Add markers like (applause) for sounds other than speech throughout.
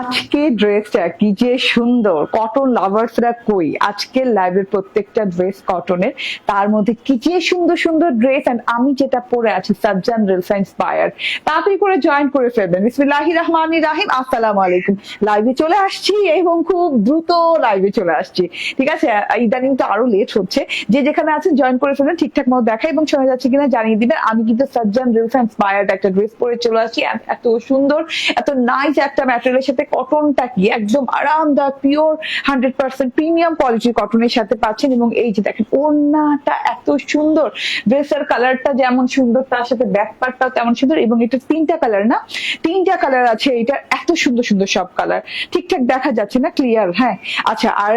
আজকে ড্রেসটা কি যে সুন্দর কটন লাভার্সরা কই? আজকের লাইভের প্রত্যেকটা ড্রেস কটনের তার মধ্যে কি যে সুন্দর সুন্দর ড্রেস এন্ড আমি যেটা পরে আছি, সাজ্জান রিলসা ইন্সপায়ার তাড়াতাড়ি করে জয়েন করে ফেলবেন। বিসমিল্লাহি রহমানি রাহিম। আসসালামু আলাইকুম। লাইভে চলে আসছি এবং খুব দ্রুত লাইভে চলে আসছি। ঠিক আছে? ইদানিং তো আরও লেট হচ্ছে। যে যেখানে আছেন জয়েন করে ফেলবেন ঠিকঠাক মতো দেখা এবং শোনা যাচ্ছে কিনা জানিয়ে দিবেন। আমি কিন্তু সাজ্জান রিলসা ইন্সপায়ার্ড একটা ড্রেস পরে চলে আসছি। এত সুন্দর, এত নাইস একটা ম্যাটেরিয়ালের সাথে কটনটা কি? একদম আরামদায়ক পিওর হান্ড্রেড পার্সেন্ট প্রিমিয়াম কোয়ালিটির কটনের সাথে পাচ্ছেন এবং এই যে দেখেন, ওড়নাটা এত সুন্দর। ড্রেসের কালারটা যেমন সুন্দর, তার সাথে ব্যাক পার্টটাও তেমন সুন্দর এবং এটা তিনটা কালার না? তিনটা কালার আছে, এটা এত সুন্দর সুন্দর সব কালার ঠিকঠাক দেখা যাচ্ছে না ক্লিয়ার হ্যাঁ। আচ্ছা আর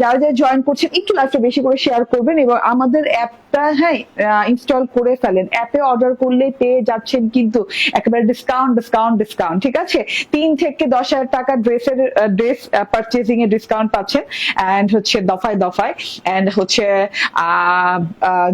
যারা যারা জয়েন করছেন, একটু লাইভটা বেশি করে শেয়ার করবেন এবং আমাদের অ্যাপটা হ্যাঁ ইনস্টল করে ফেলেন। অ্যাপে অর্ডার করলে পেয়ে যাচ্ছেন কিন্তু একেবারে ডিসকাউন্ট ডিসকাউন্ট ডিসকাউন্ট ঠিক আছে? তিন থেকে দশ হাজার টাকা ড্রেসের ড্রেস পারচেজিং এ ডিসকাউন্ট পাচ্ছেন। অ্যান্ড হচ্ছে দফায় দফায়। অ্যান্ড হচ্ছে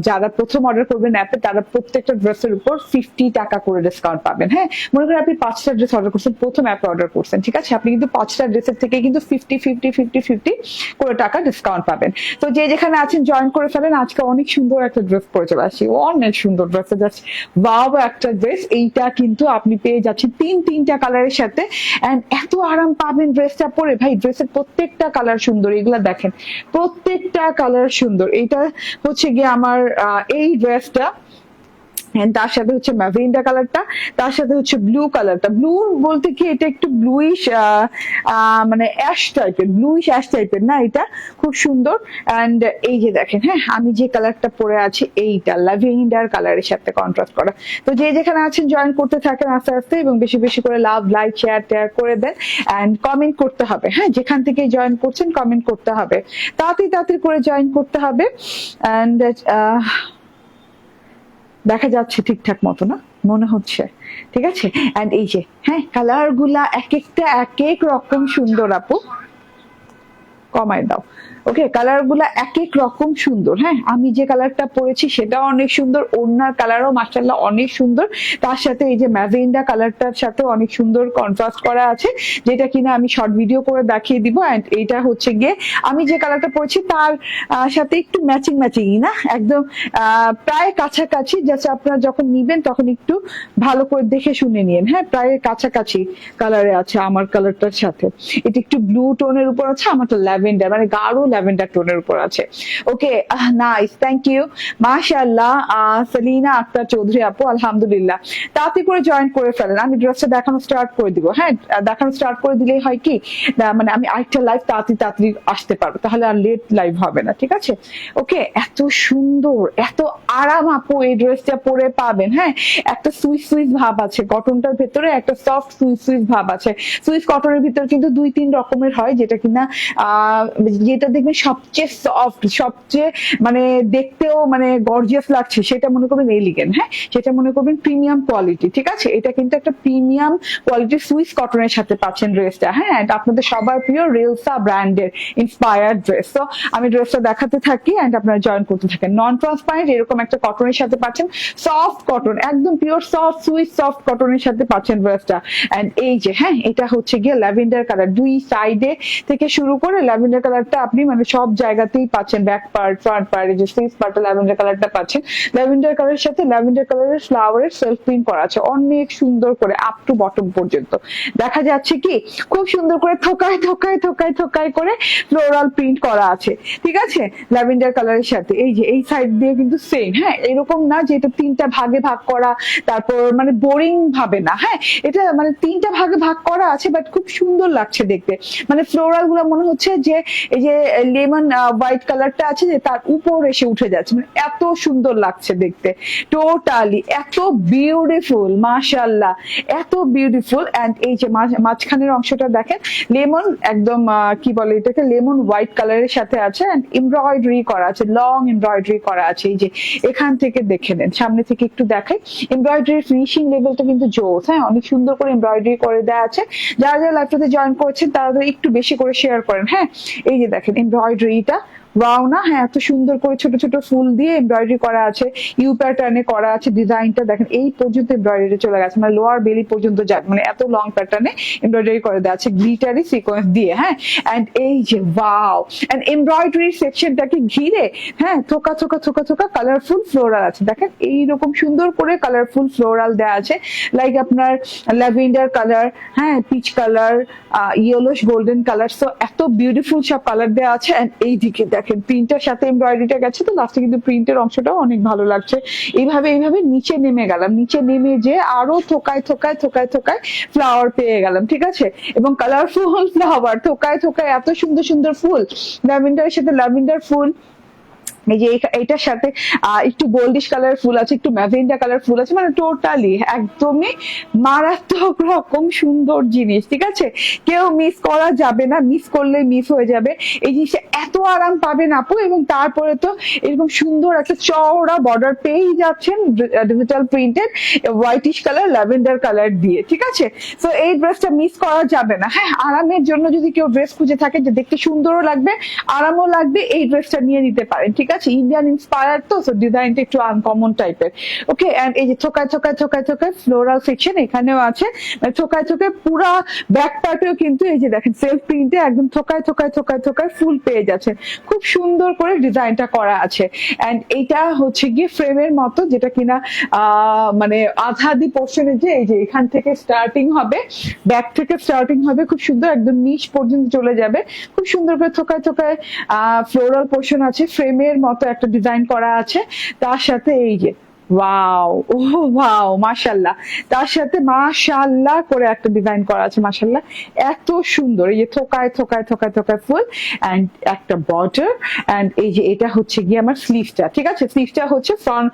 যারা প্রথম অর্ডার করবেন অ্যাপে তারা প্রত্যেকটা ড্রেসের উপর ফিফটি টাকা করে ডিসকাউন্ট পাবেন। হ্যাঁ? মনে করেন আপনি পাঁচটা ড্রেস অর্ডার করছেন, প্রথম অ্যাপে অর্ডার করছেন, ঠিক আছে? আপনি কিন্তু পাঁচটা ড্রেসের থেকে কিন্তু ফিফটি ফিফটি ফিফটি ফিফটি করে টাকা ডিসকাউন্ট পাবেন। তো যে যেখানে আছেন জয়েন করে ফেলেন। আজকে অনেক সুন্দর একটা ড্রেস পরে চলে আসছি। অনেক সুন্দর ড্রেস জাস্ট বাব একটা ড্রেস এইটা কিন্তু আপনি পেয়ে যাচ্ছেন তিন, তিনটা কালারের সাথে। এত আরাম পাবেন ড্রেসটা পরে। ভাই ড্রেসের প্রত্যেকটা কালার সুন্দর, এগুলা দেখেন। প্রত্যেকটা কালার সুন্দর। এটা হচ্ছে গিয়ে আমার এই ড্রেসটা তার সাথে হচ্ছে ম্যাভেন্ডা কালারটা, তার সাথে হচ্ছে ব্লু কালারটা। ব্লু বলতে কি এটা একটু ব্লুইশ মানে অ্যাশ টাইপের ব্লুইশ অ্যাশ টাইপের না এটা? খুব সুন্দর। অ্যান্ড এই যে দেখেন হ্যাঁ আমি যে কালারটা পরে আছি, এইটা ল্যাভেন্ডার কালারের সাথে কন্ট্রাস্ট করা। তো যে যেখানে আছেন জয়েন করতে থাকেন আস্তে আস্তে এবং বেশি বেশি করে লাভ লাইক শেয়ার টেয়ার করে দেন। অ্যান্ড কমেন্ট করতে হবে হ্যাঁ যেখান থেকে জয়েন করছেন কমেন্ট করতে হবে। তাড়াতাড়ি তাড়াতাড়ি করে জয়েন করতে হবে। অ্যান্ড দেখা যাচ্ছে ঠিকঠাক মতো না? মনে হচ্ছে। ঠিক আছে? এন্ড এই যে হ্যাঁ কালারগুলা এক একটা এক এক রকম সুন্দর আপু। কমায় দাও। ওকে কালারগুলা এক এক রকম সুন্দর হ্যাঁ? আমি যে কালারটা পরেছি সেটাও অনেক সুন্দর, ওড়নার কালারও মার্শাল্লাহ অনেক সুন্দর। তার সাথে এই যে ম্যাভেন্ডা কালারটার সাথে অনেক সুন্দর কন্ট্রাস্ট করা আছে, যেটা কিনা আমি শর্ট ভিডিও করে দেখিয়ে দিব এন্ড এইটা হচ্ছে গিয়ে আমি যে কালারটা পরেছি তার সাথে একটু ম্যাচিং ম্যাচিংই না? একদম প্রায় কাছাকাছি জাস্ট আপনারা যখন নিবেন তখন একটু ভালো করে দেখে শুনে নিন হ্যাঁ? প্রায় কাছাকাছি কালারে আছে আমার কালারটার সাথে। এটা একটু ব্লু টোনের উপর আছে, আমারটা ল্যাভেন্ডার মানে গাঢ় ল্যাভেন্ডার টোনের উপর আছে। ওকে নাইস থ্যাংক ইউ মাশাআল্লাহ সেলিনা আক্তার চৌধুরী আপু, আলহামদুলিল্লাহ। তাড়াতাড়ি করে জয়েন করে ফেলেন। আমি ড্রেসটা দেখানো স্টার্ট করে দিব। হ্যাঁ দেখানো স্টার্ট করে দিলেই হয় কি মানে আমি আরেকটা লাইভ তাড়াতাড়ি তাড়াতাড়ি আসতে পারব। তাহলে আর লেট লাইভ হবে না, ঠিক আছে? ওকে এত সুন্দর, এত আরাম আপু এই ড্রেসটা পরে পাবেন। হ্যাঁ একটা সুইস সুইস ভাব আছে। কটনটার ভেতরে একটা সফট সুইস সুইস ভাব আছে। সুইস কটনের ভিতরে কিন্তু দুই, তিন রকমের হয়, যেটা কিনা যেটা দেখবেন সবচেয়ে সফট সবচেয়ে মানে দেখতেও মানে গর্জিয়াস লাগছে, সেটা মনে করবেন এলিগেন্ট হ্যাঁ? সেটা মনে করবেন প্রিমিয়াম কোয়ালিটি ঠিক আছে? এটা কিন্তু একটা প্রিমিয়াম কোয়ালিটির সুইস কটনের সাথে পাচ্ছেন ড্রেসটা হ্যাঁ? And আপনাদের সবার প্রিয় রেলসা ব্র্যান্ডের ইন্সপায়ার্ড ড্রেস তো আমি ড্রেসটা দেখাতে থাকি অ্যান্ড আপনারা জয়েন করতে থাকেন। নন ট্রান্সপারেন্ট এরকম একটা কটনের সাথে পাচ্ছেন সফট কটন একদম পিওর সফট সুইস সফট কটনের সাথে পাচ্ছেন ড্রেসটা এন্ড এই যে হ্যাঁ? এটা হচ্ছে গিয়ে ল্যাভেন্ডার কালার দুই সাইডে থেকে শুরু করে ল্যাভেন্ডার কালারটা আপনি মানে সব জায়গাতেই পাচ্ছেন ব্যাক পার্ট ফ্রন্ট পার্ট যে স্লিভস পার্টে ল্যাভেন্ডার কালারটা পাচ্ছেন। ল্যাভেন্ডার কালারের সাথে ল্যাভেন্ডার কালারের ফ্লাওয়ারের সেলফ প্রিন্ট করা আছে, অনেক সুন্দর করে আপ টু বটম পর্যন্ত। দেখা যাচ্ছে কি, খুব সুন্দর করে থোকায় থোকায় থোকায় থোকায় করে ফ্লোরাল প্রিন্ট করা আছে, ঠিক আছে? ল্যাভেন্ডার কালারের সাথে, এই যে, এই সাইড দিয়ে কিন্তু সেম হ্যাঁ? এরকম না যে এটা তিনটা ভাগে ভাগ করা, তারপর মানে বোরিং ভাবে না হ্যাঁ? এটা মানে তিনটা ভাগে ভাগ করা আছে বাট খুব সুন্দর লাগছে দেখতে। মানে ফ্লোরালগুলো মনে হচ্ছে যে, এই যে লেমন হোয়াইট কালারটা আছে যে তার উপর এসে উঠে যাচ্ছে। মানে এত সুন্দর লাগছে দেখতে। টোটালি এত বিউটিফুল মাশাল্লাহ এত বিউটিফুল এন্ড এই যে মাঝখানের অংশটা দেখেন, লেমন একদম কি বলে এটাকে? লেমন হোয়াইট কালারের সাথে আছে এন্ড এমব্রয়ডারি করা আছে লং এমব্রয়ডারি করা আছে। এই যে এখান থেকে দেখে নেন, সামনে থেকে একটু দেখাই। এমব্রয়ডারি ফিনিশিং লেভেলটা কিন্তু জোস হ্যাঁ? অনেক সুন্দর করে এমব্রয়ডারি করে দেওয়া আছে। যারা যারা লাইভটাতে জয়েন করেছেন, তারা একটু বেশি করে শেয়ার করেন হ্যাঁ? এই যে দেখেন এমব্রয়ডারিটা ওয়াও না? হ্যাঁ এত সুন্দর করে ছোট ছোট ফুল দিয়ে এমব্রয়ডারি করা আছে। ইউ প্যাটার্নে করা আছে ডিজাইনটা দেখেন, এই পর্যন্ত এমব্রয়ডারি চলে গেছে। মানে লোয়ার বেলি পর্যন্ত যাক মানে এত লং প্যাটার্নে এমব্রয়ডারি করে দেওয়া আছে গ্লিটারি সিকোয়েন্স দিয়ে হ্যাঁ? অ্যান্ড এই যে ওয়াও অ্যান্ড এমব্রয়ডারি সেকশনটাকে ঘিরে হ্যাঁ থোকা থোকা থোকা থোকা কালারফুল ফ্লোরাল আছে। দেখেন, এইরকম সুন্দর করে কালারফুল ফ্লোরাল দেওয়া আছে। লাইক আপনার ল্যাভেন্ডার কালার হ্যাঁ peach colour yellowish golden colour so এত বিউটিফুল সব কালার দেওয়া আছে। অ্যান্ড এই দিকে দেখেন প্রিন্টের সাথে এমব্রয়ডারিটা গেছে তো লাস্টে কিন্তু প্রিন্টের অংশটাও অনেক ভালো লাগছে। এইভাবে এইভাবে নিচে নেমে গেলাম। নিচে নেমে যে আরও থোকায় থোকায় থোকায় থোকায় ফ্লাওয়ার পেয়ে গেলাম, ঠিক আছে? এবং কালারফুল ফ্লাওয়ার (laughs) থোকায় থোকায় এত সুন্দর সুন্দর ফুল ল্যাভেন্ডারের সাথে ল্যাভেন্ডার ফুল এই যে এই- এইটার সাথে একটু গোল্ডিশ কালার ফুল আছে, একটু ম্যাভেন্ডা কালার ফুল আছে মানে টোটালি একদমই মারাত্মক রকম সুন্দর জিনিস, ঠিক আছে? কেউ মিস করা যাবে না মিস করলে মিস হয়ে যাবে। এই জিনিসটা এত আরাম পাবেন আপু, এবং তারপরে তো এরকম সুন্দর একটা চওড়া বর্ডার পেয়েই যাচ্ছেন digital printed whitish colour lavender colour দিয়ে, ঠিক আছে? তো এই ড্রেসটা মিস করা যাবে না। হ্যাঁ আরামের জন্য যদি কেউ ড্রেস খুঁজে থাকে যে দেখতে সুন্দরও লাগবে, আরামও লাগবে, এই ড্রেসটা নিয়ে নিতে পারেন, ঠিক আছে? ইন্ডিয়ান ইন্সপায়ার তো তো ডিজাইনটা একটু আনকমন টাইপের ওকে এন্ড এই যে থোকায় থোকায় থোকায় থোকায় ফ্লোরাল সেকশন এখানেও আছে। মানে থোকায় থোকায় পুরা ব্যাক পার্টেও কিন্তু এই যে দেখেন সেলফ প্রিন্টে একদম থোকায় থোকায় থোকায় থোকায় ফুল পেয়ে যাচ্ছে। খুব সুন্দর করে ডিজাইনটা করা আছে। এন্ড এইটা হচ্ছে গিয়ে ফ্রেমের মতো, যেটা কিনা মানে আধাদি পোর্শনে যে এই যে এখান থেকে স্টার্টিং হবে ব্যাক থেকে স্টার্টিং হবে, খুব সুন্দর একদম নিচ পর্যন্ত চলে যাবে। খুব সুন্দর করে থোকায় থোকায় ফ্লোরাল পোর্শন আছে। ফ্রেমের মতো একটা ডিজাইন করা আছে তার সাথে এই যে ওয়াও ও ওয়াও মাশাল্লাহ তার সাথে মাশাল্লাহ করে একটা ডিজাইন করা আছে মাশাল্লাহ এত সুন্দর। এই যে থোকায় থোকায় থোকায় থোকায় ফুল অ্যান্ড একটা বর্ডার অ্যান্ড এই যে এটা হচ্ছে গিয়ে আমার স্লিভটা ঠিক আছে? স্লিভটা হচ্ছে ফ্রন্ট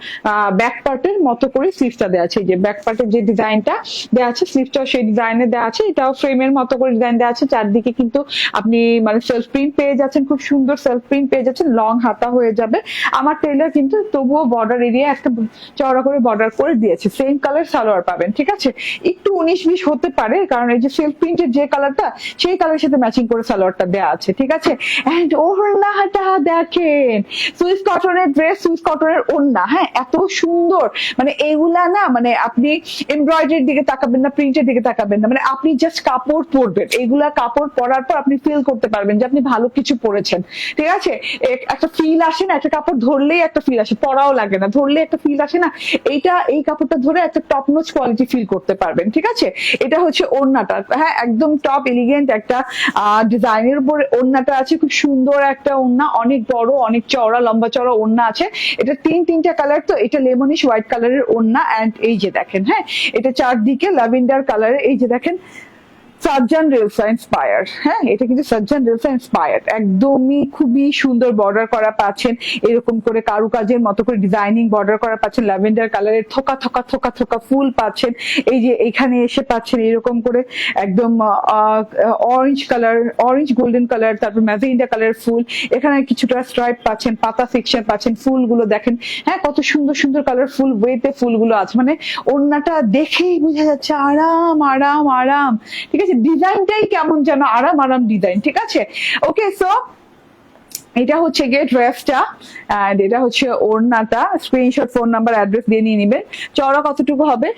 ব্যাক পার্টের মতো করে স্লিভটা দেওয়া আছে। এই যে ব্যাক পার্টের যে ডিজাইনটা দেওয়া আছে স্লিভটাও সেই ডিজাইনে দেওয়া আছে। এটাও ফ্রেমের মতো করে ডিজাইন দেওয়া আছে। চারদিকে কিন্তু আপনি মানে সেলফ প্রিন্ট পেয়ে যাচ্ছেন। খুব সুন্দর সেলফ প্রিন্ট পেয়ে যাচ্ছেন। লং হাতা হয়ে যাবে। আমার টেলার কিন্তু তবুও বর্ডার এরিয়া একটা চওড়া করে বর্ডার করে দিয়েছে। সেম কালার সালোয়ার পাবেন, ঠিক আছে? একটু উনিশ বিশ হতে পারে, কারণ এই যে সেলফ প্রিন্টের যে কালারটা সেই কালারের সাথে ম্যাচিং করে সালোয়ারটা দেওয়া আছে, ঠিক আছে? এন্ড ওড়নাটা দেখেন সুইস কটনের ড্রেস সুইস কটনের ওড়না হ্যাঁ? এত সুন্দর। মানে এইগুলা না মানে আপনি এমব্রয়ডারির দিকে তাকাবেন না প্রিন্টের দিকে তাকাবেন না। মানে আপনি জাস্ট কাপড় পরবেন। এইগুলা কাপড় পরার পর আপনি ফিল করতে পারবেন যে আপনি ভালো কিছু পরেছেন, ঠিক আছে? একটা ফিল আসে না, একটা কাপড় ধরলেই একটা ফিল আসে, পরাও লাগে না। ধরলে একটা ফিল আসে না, এইটা এই কাপড়টা ধরে একটা টপ নোচ কোয়ালিটি ফিল করতে পারবেন, ঠিক আছে? এটা হচ্ছে ওড়নাটা। হ্যাঁ একদম টপ এলিগেন্ট একটা ডিজাইনের উপরে ওড়নাটা আছে, খুব সুন্দর একটা ওড়না, অনেক বড়, অনেক চওড়া, লম্বা চওড়া ওড়না আছে। এটা তিন, তিনটা কালার তো এটা লেমনিশ হোয়াইট কালারের ওড়না অ্যান্ড এই যে দেখেন হ্যাঁ? এটা চারদিকে ল্যাভেন্ডার কালারের এই যে দেখেন সার্জন রেলসা ইন্সপায়ার হ্যাঁ এটা কিন্তু সার্জন রেলসা ইন্সপায়ার একদমই খুবই সুন্দর বর্ডার করা পাচ্ছেন, এরকম করে কারুকাজের মতো করে ডিজাইনিং বর্ডার করা পাচ্ছেন ল্যাভেন্ডার কালারের থোকা থোকা থোকা থোকা ফুল পাচ্ছেন, এই যে এখানে এসে পাচ্ছেন এরকম করে একদম orange colour orange golden colour তারপর ম্যাজেন্ডা কালার ফুল, এখানে কিছুটা স্ট্রাইপ পাচ্ছেন, পাতা সেকশন পাচ্ছেন, ফুলগুলো দেখেন হ্যাঁ কত সুন্দর সুন্দর কালার ফুল ওয়েতে ফুলগুলো আছে মানে ওড়নাটা দেখেই বোঝা যাচ্ছে, আরাম আরাম আরাম, ঠিক আছে? ডিজাইনটাই কেমন যেন আরাম আরাম ডিজাইন, ঠিক আছে? ওকে সো এটা হচ্ছে গিয়ে ড্রেসটা এটা হচ্ছে ওড়নাটা। স্ক্রিনশট ফোন নাম্বার অ্যাড্রেস দিয়ে নিয়ে নেবেন। চওড়া কতটুকু হবে?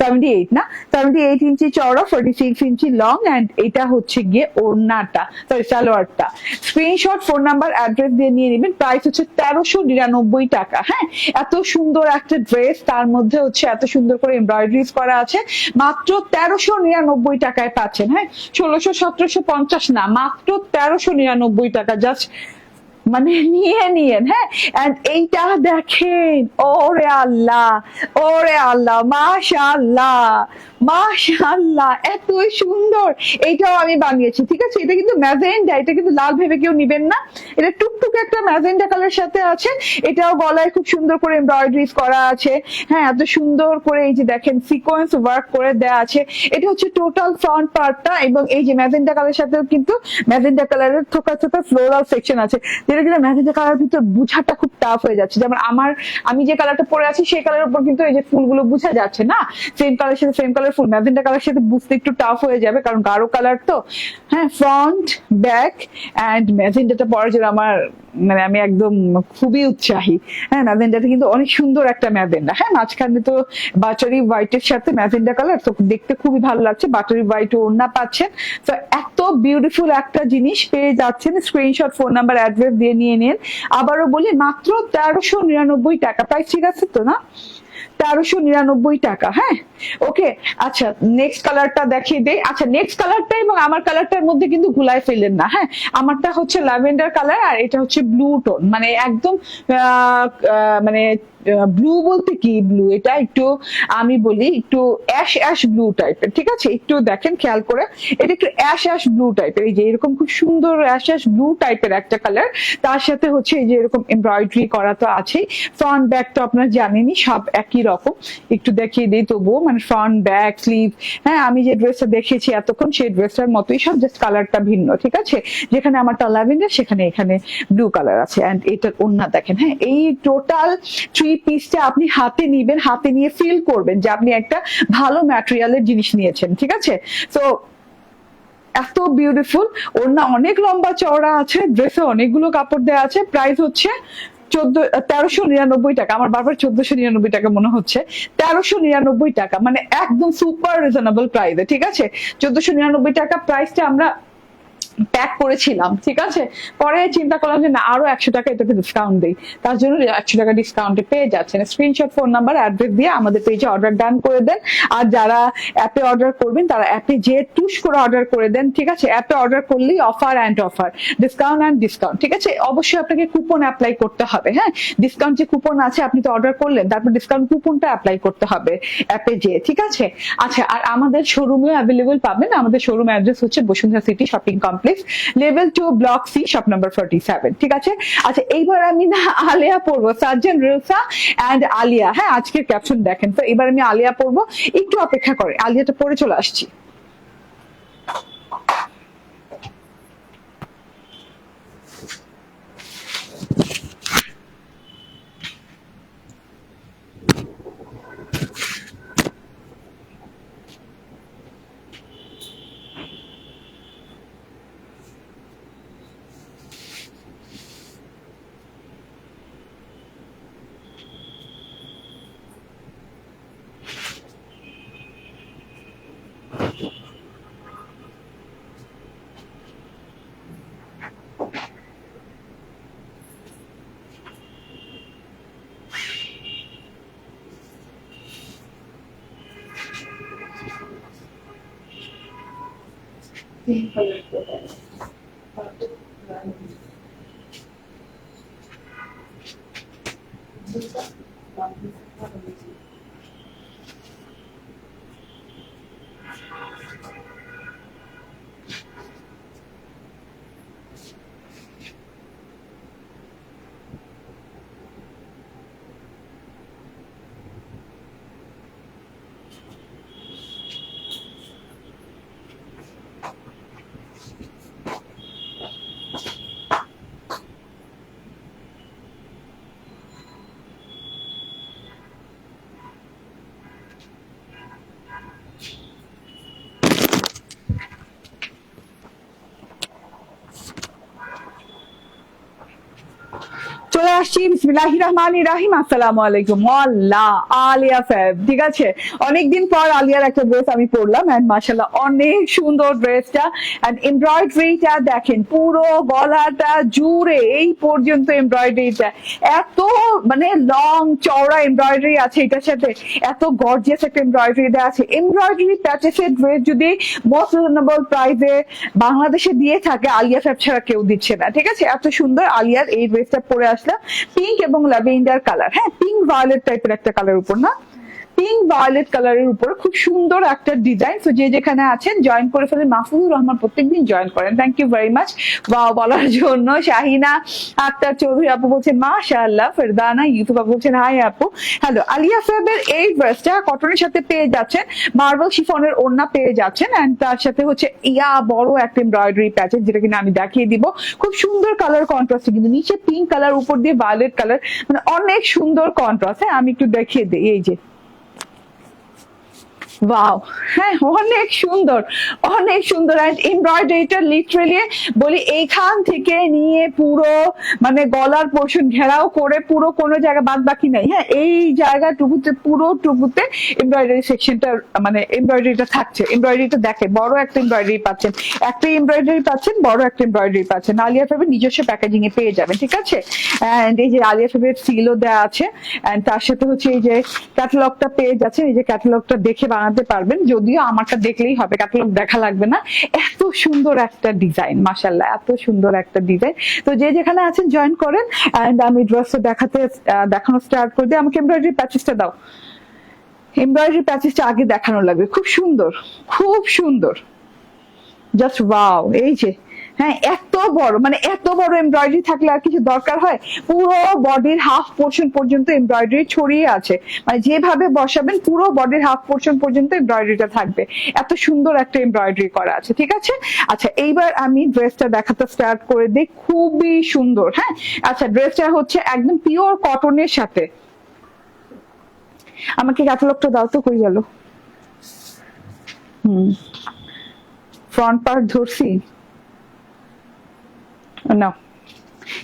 সেভেন্টি এইট না? সেভেন্টি এইট ইঞ্চি চওড়া ফোর্টি ইঞ্চি লং অ্যান্ড এটা হচ্ছে গিয়ে ওড়নাটা সরি সালোয়ারটা। স্ক্রিনশট ফোন নাম্বার অ্যাড্রেস দিয়ে নিয়ে নেবেন প্রাইস হচ্ছে তেরোশো নিরানব্বই টাকা হ্যাঁ? এত সুন্দর একটা ড্রেস তার মধ্যে হচ্ছে এত সুন্দর করে এমব্রয়ডারিজ করা আছে, মাত্র তেরোশো নিরানব্বই টাকায় পাচ্ছেন হ্যাঁ? ষোলোশো, সতেরোশো পঞ্চাশ না, মাত্র তেরোশো নিরানব্বই টাকা জাস্ট মানে নিয়ে নিয়েন হ্যাঁ? এন্ড এইটা দেখেন ওরে আল্লাহ ওরে আল্লাহ মাশাআল্লাহ। মাশাআল্লাহ, এতই সুন্দর। আমি বানিয়েছি, ঠিক আছে? এটা কিন্তু ম্যাজেন্ডা, এটা কিন্তু লাল ভেবে কেউ নিবেন না। এটা টুকটুক একটা ম্যাজেন্ডা কালার সাথে আছে। এটাও গলায় খুব সুন্দর করে করা আছে। হ্যাঁ এত সুন্দর করে এই যে দেখেন সিকোয়েন্স ওয়ার্ক করে দেয়া আছে। এটা হচ্ছে টোটাল ফ্রন্ট পার্টটা এবং এই যে ম্যাজেন্ডা কালারের সাথেও কিন্তু ম্যাজেন্ডা কালারের থোকা থোকা ফ্লোরাল সেকশন আছে। যেটা গেলে কিনা ম্যাজেন্টা কালার ভিতর বুঝাটা খুব টাফ হয়ে যাচ্ছে। যেমন আমার, আমি যে কালারটা পরে আছি, সেই কালারের উপর কিন্তু এই যে ফুলগুলো বুঝা যাচ্ছে না? সেম কালার সাথে সেম কালার ফুল ম্যাজেন্টা কালার সাথে বুঝতে একটু টাফ হয়ে যাবে, কারণ গাঢ় কালার তো। হ্যাঁ ফ্রন্ট ব্যাক অ্যান্ড ম্যাজেন্টাটা পরার জন্য আমার মানে আমি একদম খুবই উৎসাহী। হ্যাঁ ম্যাজেন্ডাটা কিন্তু অনেক সুন্দর একটা ম্যাজেন্ডা হ্যাঁ মাঝখানে তো বাটারি হোয়াইটের সাথে ম্যাজেন্ডা কালার তো দেখতে খুবই ভালো লাগছে, বাটারি হোয়াইট ওড়না পাচ্ছেন। তো এত বিউটিফুল একটা জিনিস পেয়ে যাচ্ছেন স্ক্রিনশট ফোন নাম্বার অ্যাড্রেস দিয়ে নিয়ে নিন। আবারও বলি, মাত্র তেরোশো নিরানব্বই টাকা। প্রাইস ঠিক আছে তো না? তেরোশো নিরানব্বই টাকা হ্যাঁ? ওকে আচ্ছা নেক্সট কালারটা দেখিয়ে দেই। আচ্ছা নেক্সট কালারটা এবং আমার কালারটার মধ্যে কিন্তু গুলায় ফেলেন না হ্যাঁ? আমারটা হচ্ছে ল্যাভেন্ডার কালার আর এটা হচ্ছে ব্লু টোন মানে একদম মানে ব্লু বলতে কি ব্লু এটা একটু আমি বলি, একটু অ্যাশ অ্যাশ ব্লু টাইপের ঠিক আছে? একটু দেখেন, খেয়াল করে। এটা একটু অ্যাশ অ্যাশ ব্লু টাইপের এই যে এরকম খুব সুন্দর অ্যাশ অ্যাশ ব্লু টাইপের একটা কালার তার সাথে হচ্ছে এই যে এরকম এমব্রয়ডারি করা তো আছেই। ফ্রন্ট ব্যাক তো আপনারা জানেনই, সব একই রকম। একটু দেখিয়ে দিই তবুও মানে ফ্রন্ট ব্যাক স্লিভ হ্যাঁ আমি যে ড্রেসটা দেখেছি এতক্ষণ, সেই ড্রেসটার মতোই সব জাস্ট কালারটা ভিন্ন, ঠিক আছে? যেখানে আমারটা ল্যাভেন্ডার সেখানে এখানে ব্লু কালার আছে। অ্যান্ড এটার ওন্না দেখেন হ্যাঁ? এই টোটাল থ্রি পিসটা আপনি হাতে নিবেন, হাতে নিয়ে ফিল করবেন যে আপনি একটা ভালো ম্যাটেরিয়ালের জিনিস নিয়েছেন, ঠিক আছে? তো এত বিউটিফুল ওর না অনেক লম্বা চওড়া আছে ড্রেসে অনেকগুলো কাপড় দেওয়া আছে প্রাইস হচ্ছে চোদ্দ, তেরোশো নিরানব্বই টাকা, আমার বারবার চোদ্দশো নিরানব্বই টাকা মনে হচ্ছে, তেরোশো নিরানব্বই টাকা মানে একদম সুপার রিজনেবল প্রাইসে ঠিক আছে? চোদ্দশো নিরানব্বই টাকা প্রাইসটা আমরা প্যাক করেছিলাম, ঠিক আছে? পরে চিন্তা করলাম যে না, আরও একশো টাকা এটাকে ডিসকাউন্ট দিই। তার জন্য একশো টাকা ডিসকাউন্টে পেয়ে যাচ্ছেন। স্ক্রিনশট ফোন নাম্বার অ্যাড্রেস দিয়ে আমাদের পেজে অর্ডার ডান করে দেন। আর যারা অ্যাপে অর্ডার করবেন, তারা অ্যাপে যে টুস করে অর্ডার করে দেন, ঠিক আছে? অ্যাপে অর্ডার করলেই offer and offer discount and discount ঠিক আছে? অবশ্যই আপনাকে কুপন অ্যাপ্লাই করতে হবে হ্যাঁ? ডিসকাউন্ট যে কুপন আছে, আপনি তো অর্ডার করলেন, তারপর ডিসকাউন্ট কুপনটা অ্যাপ্লাই করতে হবে অ্যাপে যে ঠিক আছে? আচ্ছা আর আমাদের শোরুমেও অ্যাভেলেবল পাবেন। আমাদের শোরুম অ্যাড্রেস হচ্ছে Bashundhara city shopping complex level two block C shop number forty seven ঠিক আছে? আচ্ছা এইবার আমি না আলিয়া পড়ব সার্জেন রিলসা অ্যান্ড আলিয়া। হ্যাঁ আজকের ক্যাপশন দেখেন। তো এবার আমি আলিয়া পড়ব একটু অপেক্ষা করে, আলিয়াটা পড়ে চলে আসছি। Sí, চলে আসছি বিসমিল্লাহি রহমান রাহিম আসসালামু আলাইকুম। আল্লাহ আলিয়া ফ্যাব ঠিক আছে? অনেকদিন পর আলিয়ার একটা ড্রেস আমি পরলাম এন্ড মাশাল্লাহ অনেক সুন্দর ড্রেসটা এন্ড এমব্রয়ডারিটা দেখেন, পুরো গলাটা জুড়ে, এই পর্যন্ত এমব্রয়ডারিটা এত মানে লং চওড়া এমব্রয়ডারি আছে এটার সাথে, এত গর্জিয়াস একটা এমব্রয়ডারি দেওয়া আছে। এমব্রয়ডারি প্যাচেসের ড্রেস যদি মোস্ট রিজনেবল প্রাইসে বাংলাদেশে দিয়ে থাকে, আলিয়া ফ্যাব ছাড়া কেউ দিচ্ছে না, ঠিক আছে? এত সুন্দর আলিয়ার এই ড্রেসটা পরে আসলাম। পিঙ্ক এবং ল্যাভেন্ডার কালার হ্যাঁ? পিঙ্ক ভায়োলেট টাইপের একটা কালার উপর না? পিঙ্ক ভায়োলেট কালারের উপরে খুব সুন্দর একটা ডিজাইন তো যে যেখানে আছেন জয়েন করে ফেলেন মাহফুজুর রহমান প্রত্যেকদিন জয়েন করেন। থ্যাংক ইউ ভেরি মাচ বা বলার জন্য শাহিনা আক্তার চৌধুরী আপু বলছেন, মাশাআল্লাহ, ফেরদানা ইউটিউব আপু বলছেন হাই আপু। হ্যালো আলিয়া ফেবের এই ড্রেসটা কটনের সাথে পেয়ে যাচ্ছেন। মার্বেল শিফনের ওড়না পেয়ে যাচ্ছেন। এন্ড তার সাথে হচ্ছে ইয়া বড় একটা এমব্রয়ডারি প্যাচেস যেটা কিনা আমি দেখিয়ে দিব। খুব সুন্দর কালার কন্ট্রাস্ট কিন্তু নিচে পিঙ্ক কালার উপর দিয়ে ভায়োলেট কালার মানে অনেক সুন্দর কন্ট্রাস্ট হ্যাঁ আমি একটু দেখিয়ে দিই, এই যে। ওয়াও হ্যাঁ অনেক সুন্দর অনেক সুন্দর। অ্যান্ড এমব্রয়ডারিটা লিটারেলি বলি এইখান থেকে নিয়ে পুরো মানে গলার পোর্শন ঘেরাও করে পুরো কোনো জায়গা বাদ বাকি নাই। হ্যাঁ এই জায়গাটুকুতে পুরো টুকুতে এমব্রয়ডারি সেকশনটা মানে এমব্রয়ডারিটা থাকছে। এমব্রয়ডারিটা দেখে, বড় একটা এমব্রয়ডারি পাচ্ছেন। একটা এমব্রয়ডারি পাচ্ছেন, বড় একটা এমব্রয়ডারি পাচ্ছেন। আলিয়া ফেবের নিজস্ব প্যাকেজিং এ পেয়ে যাবেন, ঠিক আছে? অ্যান্ড এই যে আলিয়া ফেবের সিলও দেওয়া আছে। অ্যান্ড তার সাথে হচ্ছে এই যে ক্যাটালগটা পেয়ে যাচ্ছেন। এই যে ক্যাটালগটা দেখে বানাতে পারবেন, যদিও আমারটা দেখলেই হবে ক্যাটালগ দেখা লাগবে না। এত সুন্দর একটা ডিজাইন মাসাল্লাহ এত সুন্দর একটা ডিজাইন তো যে যেখানে আছেন জয়েন করেন অ্যান্ড আমি ড্রেসটা দেখাতে দেখানো স্টার্ট করে দিই। আমাকে এমব্রয়ডারি প্যাচেসটা দাও। এমব্রয়ডারি প্যাচেসটা আগে দেখানো লাগবে। খুব সুন্দর খুব সুন্দর। জাস্ট ওয়াও এই যে। হ্যাঁ এত বড় মানে এত বড় এমব্রয়ডারি থাকলে আর কিছু দরকার হয়? পুরো বডির হাফ পোর্শন পর্যন্ত এমব্রয়ডারি ছড়িয়ে আছে। মানে যেভাবে বসাবেন, পুরো বডির হাফ পোর্শন পর্যন্ত এমব্রয়ডারিটা থাকবে। এত সুন্দর একটা এমব্রয়ডারি করা আছে, ঠিক আছে? আচ্ছা এইবার আমি ড্রেসটা দেখাতে স্টার্ট করে দিই। খুবই সুন্দর হ্যাঁ? আচ্ছা ড্রেসটা হচ্ছে একদম পিওর কটনের সাথে। আমাকে ক্যাটালগটা দাও তো, কই গেল? হুম। ফ্রন্ট পার্ট ধরছি। না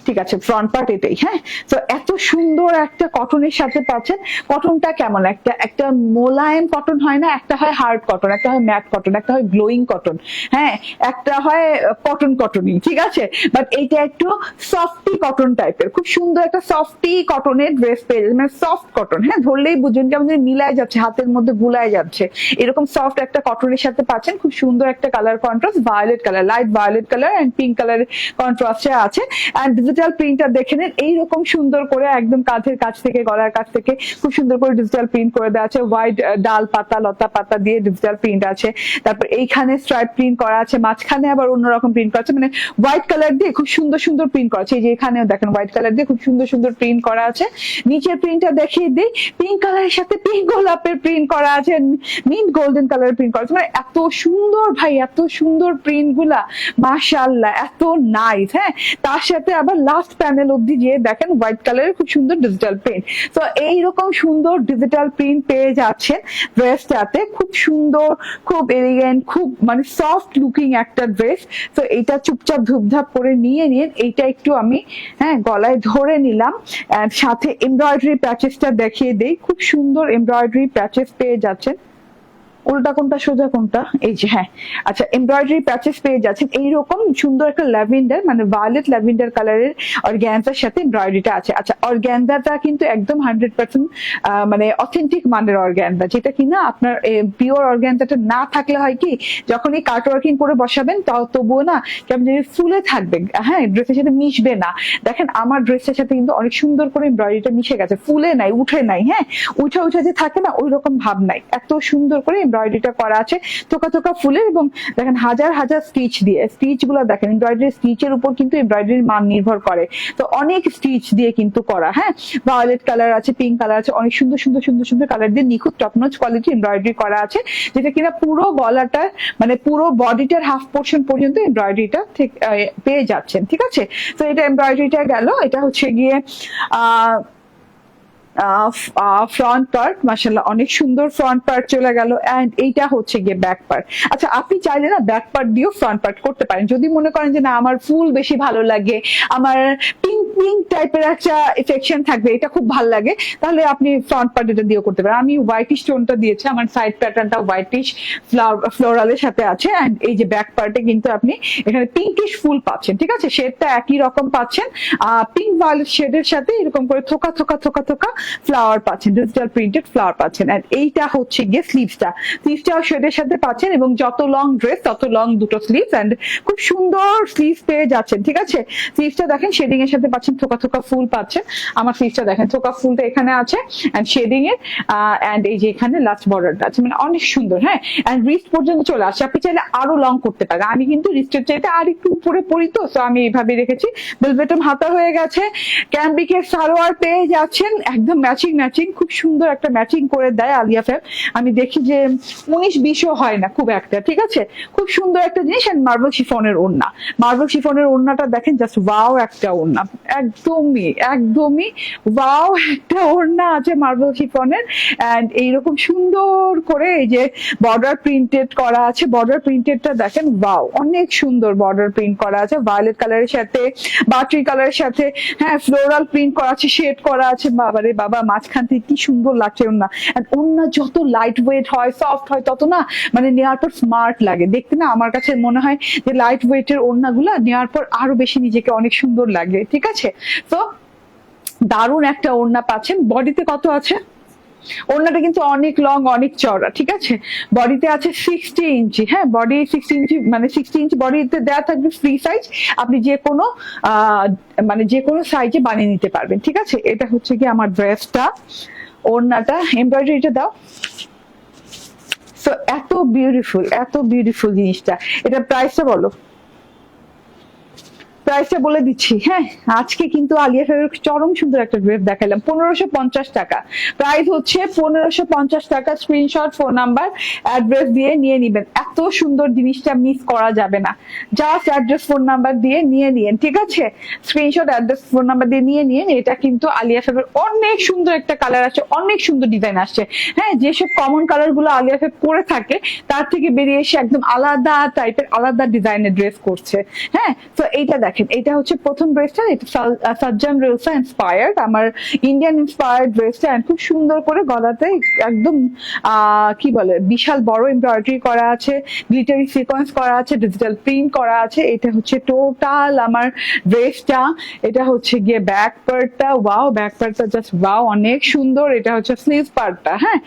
ঠিক আছে ফ্রন্ট পার্ট এটাই হ্যাঁ? তো এত সুন্দর একটা কটনের সাথে পাচ্ছেন। কটনটা কেমন? একটা একটা মোলায়েম কটন হয় না, একটা হয় হার্ড কটন একটা হয় ম্যাট কটন একটা হয় গ্লোয়িং কটন হ্যাঁ? একটা হয় কটন কটনই ঠিক আছে? বাট এইটা একটু সফটি কটন টাইপের খুব সুন্দর একটা সফটি কটনের ড্রেস পেয়ে যাচ্ছে মানে সফট কটন হ্যাঁ? ধরলেই বুঝুন কেমন মিলায় যাচ্ছে, হাতের মধ্যে গুলায় যাচ্ছে। এরকম সফট একটা কটনের সাথে পাচ্ছেন, খুব সুন্দর একটা colour contrast violet colour light violet colour and pink colour কন্ট্রাস্টে আছে। এন্ড ডিজিটাল প্রিন্টটা দেখে নেন। এইরকম সুন্দর করে একদম কাঁধের কাছ থেকে, গলার কাছ থেকে খুব সুন্দর করে ডিজিটাল প্রিন্ট করে দেওয়া আছে। হোয়াইট ডাল পাতা, লতা পাতা দিয়ে ডিজিটাল প্রিন্ট আছে। তারপর এইখানে স্ট্রাইপ প্রিন্ট করা আছে। মাঝখানে আবার অন্যরকম প্রিন্ট করা আছে। মানে হোয়াইট কালার দিয়ে খুব সুন্দর সুন্দর প্রিন্ট করা আছে। এই যে এখানেও দেখেন হোয়াইট কালার দিয়ে খুব সুন্দর সুন্দর প্রিন্ট করা আছে। নিচের প্রিন্টটা দেখিয়ে দিই। পিঙ্ক কালারের সাথে পিঙ্ক গোলাপের প্রিন্ট করা আছে। মিন্ট গোল্ডেন কালার প্রিন্ট করা আছে। মানে এত সুন্দর ভাই, এত সুন্দর প্রিন্টগুলা। মাশাল্লাহ এত নাইস হ্যাঁ? তার সাথে আবার লাস্ট প্যানেল অব্দি যে দেখেন হোয়াইট কালারের খুব সুন্দর ডিজিটাল প্রিন্ট তো এইরকম সুন্দর ডিজিটাল প্রিন্ট পেয়ে যাচ্ছেন ড্রেসটাতে খুব সুন্দর, খুব এলিগেন্ট খুব মানে সফট লুকিং একটা ড্রেস তো এটা চুপচাপ ধুপধাপ করে নিয়ে নিন এইটা একটু আমি হ্যাঁ গলায় ধরে নিলাম। সাথে এমব্রয়ডারি প্যাচেসটা দেখিয়ে দেই। খুব সুন্দর এমব্রয়ডারি প্যাচেস পেয়ে যাচ্ছেন। উল্টা কোনটা, সোজা কোনটা? এই যে হ্যাঁ। আচ্ছা এমব্রয়ডারি প্যাচেস পেয়ে যাচ্ছেন। এইরকম সুন্দর একটা ল্যাভেন্ডার মানে ভায়োলেট ল্যাভেন্ডার কালারের অর্গ্যানজার সাথে এমব্রয়ডারিটা আছে। আচ্ছা অর্গ্যানজাটা কিন্তু একদম হান্ড্রেড পার্সেন্ট মানে অথেন্টিক মানের অর্গ্যানজা যেটা কিনা আপনার পিওর অর্গ্যানজাটা না থাকলে হয় কি, যখন এই কার্ট ওয়ার্কিং করে বসাবেন, তাও তবুও না, কেমন জানি ফুলে থাকবে। হ্যাঁ ড্রেসের সাথে মিশবে না। দেখেন, আমার ড্রেসের সাথে কিন্তু অনেক সুন্দর করে এমব্রয়ডারিটা মিশে গেছে, ফুলে নাই, উঠে নাই হ্যাঁ। উঠে উঠে যে থাকে না ওই রকম ভাব নাই। এত সুন্দর করে এমব্রয়ডারিটা করা আছে, থোকা থোকা ফুলের এবং দেখেন হাজার হাজার স্টিচ দিয়ে স্টিচগুলো দেখেন এমব্রয়ডারি স্টিচের উপর কিন্তু এমব্রয়ডারির মান নির্ভর করে। তো অনেক স্টিচ দিয়ে কিন্তু করা হ্যাঁ? ভায়োলেট কালার আছে পিঙ্ক কালার আছে, অনেক সুন্দর সুন্দর সুন্দর সুন্দর কালার দিয়ে নিখুঁত টপনচ কোয়ালিটি এমব্রয়ডারি করা আছে, যেটা কিনা পুরো গলাটা মানে পুরো বডিটার হাফ পোর্শন পর্যন্ত এমব্রয়ডারিটা পেয়ে যাচ্ছেন, ঠিক আছে? তো এটা এমব্রয়ডারিটা গেল, এটা হচ্ছে গিয়ে, আহ ফ্রন্ট পার্ট মাসাল্লাহ অনেক সুন্দর ফ্রন্ট পার্ট চলে গেল অ্যান্ড এইটা হচ্ছে গিয়ে ব্যাক পার্ট আচ্ছা আপনি চাইলে না ব্যাক পার্ট দিয়েও ফ্রন্ট পার্ট করতে পারেন। যদি মনে করেন যে না, আমার ফুল বেশি ভালো লাগে, আমার পিঙ্ক পিঙ্ক টাইপের একটা এফেকশন থাকবে, এটা খুব ভালো লাগে। তাহলে আপনি ফ্রন্ট পার্ট এটা দিয়েও করতে পারেন। আমি হোয়াইটিশ টোনটা দিয়েছি, আমার সাইড প্যাটার্নটা হোয়াইটিশ ফ্লোরালের সাথে আছে এন্ড এই যে ব্যাক পার্টে কিন্তু আপনি এখানে পিঙ্কিশ ফুল পাচ্ছেন, ঠিক আছে? শেডটা একই রকম পাচ্ছেন পিঙ্ক ভায়োলেট শেডের সাথে এরকম করে থোকা থোকা থোকা থোকা ফ্লাওয়ার পাচ্ছেন ডিজিটাল প্রিন্টেড ফ্লাওয়ার পাচ্ছেন এন্ড এইটা হচ্ছে গিয়ে স্লিভসটা স্লিভসটা শেডের সাথে পাচ্ছেন, এবং যত লং ড্রেস তত লং দুটো স্লিভস এন্ড খুব সুন্দর স্লিভস পেয়ে যাচ্ছেন, ঠিক আছে? স্লিভসটা দেখেন শেডিং এর সাথে পাচ্ছেন থোকা থোকা ফুল পাচ্ছেন আমার স্লিভসটা দেখেন, থোকা ফুলটা এখানে আছে শেডিং এর এন্ড এই যে এখানে লাস্ট বর্ডারটা আছে। মানে অনেক সুন্দর হ্যাঁ? রিস্ট পর্যন্ত চলে আসছে আপনি চাইলে আরও লং করতে পারেন। আমি কিন্তু রিস্টের চাইতে আর একটু উপরে পরি তো আমি এইভাবে রেখেছি। হাতা হয়ে গেছে। ক্যাম্বিকের সালোয়ার পেয়ে যাচ্ছেন। একদম ম্যাচিং ম্যাচিং খুব সুন্দর একটা ম্যাচিং করে দেয় আলিয়া ফ্যাব আমি দেখি যে উনিশ বিশও হয় না, খুব একটা, ঠিক আছে? খুব সুন্দর একটা জিনিস এন্ড মার্বেল শিফনের ওড়না। মার্বেল শিফনের ওড়নাটা দেখেন জাস্ট ওয়াও একটা ওড়না। একদমই একদমই ওয়াও একটা ওড়না আছে মার্বেল শিফনের এন্ড এইরকম সুন্দর করে এই যে বর্ডার প্রিন্টেড করা আছে বর্ডার প্রিন্টেডটা দেখেন ওয়াও অনেক সুন্দর বর্ডার প্রিন্ট করা আছে ভায়োলেট কালারের সাথে বাটরি কালারের সাথে হ্যাঁ ফ্লোরাল প্রিন্ট করা আছে শেড করা আছে, বাবারে বাবা, মাঝখান থেকে কি সুন্দর লাগছে ওনা ওড়না যত লাইট ওয়েট হয় সফট হয়, তত না মানে নেওয়ার পর স্মার্ট লাগে। দেখতে না আমার কাছে মনে হয় যে লাইট ওয়েটের ওড়নাগুলা নেওয়ার পর আরও বেশি নিজেকে অনেক সুন্দর লাগে, ঠিক আছে? তো দারুণ একটা ওড়না পাচ্ছেন। বডিতে কত আছে? ওড়নাটা কিন্তু অনেক লং অনেক চড়া ঠিক আছে? বডিতে আছে সিক্সটি ইঞ্চি হ্যাঁ? বডি সিক্সটি ইঞ্চি মানে সিক্সটি ইঞ্চি বডিতে দেওয়া থাকবে ফ্রি সাইজ আপনি যে কোনো মানে যে কোনো সাইজে বানিয়ে নিতে পারবেন, ঠিক আছে? এটা হচ্ছে কি আমার ড্রেসটা ওড়নাটা। এমব্রয়ডারিটা দাও। তো এত বিউটিফুল এত বিউটিফুল জিনিসটা। এটা প্রাইসটা বলো। প্রাইসটা বলে দিচ্ছি হ্যাঁ আজকে কিন্তু আলিয়া ফেবের চরম সুন্দর একটা ড্রেস দেখালাম, পনেরোশো পঞ্চাশ টাকা। প্রাইস হচ্ছে পনেরোশো পঞ্চাশ টাকা স্ক্রিনশট ফোন নাম্বার অ্যাড্রেস দিয়ে নিয়ে নিবেন। এত সুন্দর জিনিসটা মিস করা যাবে না। জাস্ট অ্যাড্রেস ফোন নাম্বার দিয়ে নিয়ে নিন ঠিক আছে? স্ক্রিনশট অ্যাড্রেস ফোন নাম্বার দিয়ে নিয়ে নিন এটা কিন্তু আলিয়া ফেবের অনেক সুন্দর একটা কালার আছে অনেক সুন্দর ডিজাইন আসছে। হ্যাঁ যেসব কমন কালারগুলো আলিয়া ফেব করে থাকে, তার থেকে বেরিয়ে এসে একদম আলাদা টাইপের আলাদা ডিজাইনের ড্রেস করছে। হ্যাঁ তো এইটা দেখেন এটা হচ্ছে প্রথম ড্রেসটা সাজ্জান রেলসা ইন্সপায়ার্ড আমার ইন্ডিয়ান ইন্সপায়ার্ড ড্রেসটা খুব সুন্দর করে গলাতে একদম কি বলে, বিশাল বড় এমব্রয়ডারি করা আছে গ্লিটারি সিকোয়েন্স করা আছে ডিজিটাল প্রিন্ট করা আছে, এটা হচ্ছে টোটাল আমার ড্রেসটা এটা হচ্ছে গিয়ে ব্যাক পার্টটা ওয়াও ব্যাক পার্টটা জাস্ট ওয়াও অনেক সুন্দর, এটা হচ্ছে স্লিভ পার্টটা হ্যাঁ?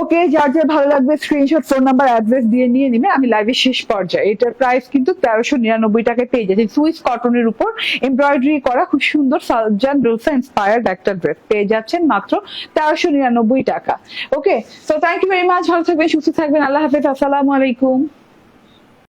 ওকে, যার যার ভালো লাগবে স্ক্রিনশট ফোন নাম্বার অ্যাড্রেস দিয়ে নিয়ে নিবে। আমি লাইভের শেষ পর্যায়ে। এটার প্রাইস কিন্তু তেরোশো নিরানব্বই টাকায় পেয়ে যাচ্ছে। সুইস কটনের উপর এমব্রয়ডারি করা খুব সুন্দর সালজান রুলসা ইন্সপায়ার্ড একটা ড্রেস পেয়ে যাচ্ছেন মাত্র তেরোশো নিরানব্বই টাকা। ওকে তো থ্যাংক ইউ ভেরি মাচ ভালো থাকবেন, সুস্থ থাকবেন। আল্লাহ হাফেজ। আসসালামু আলাইকুম।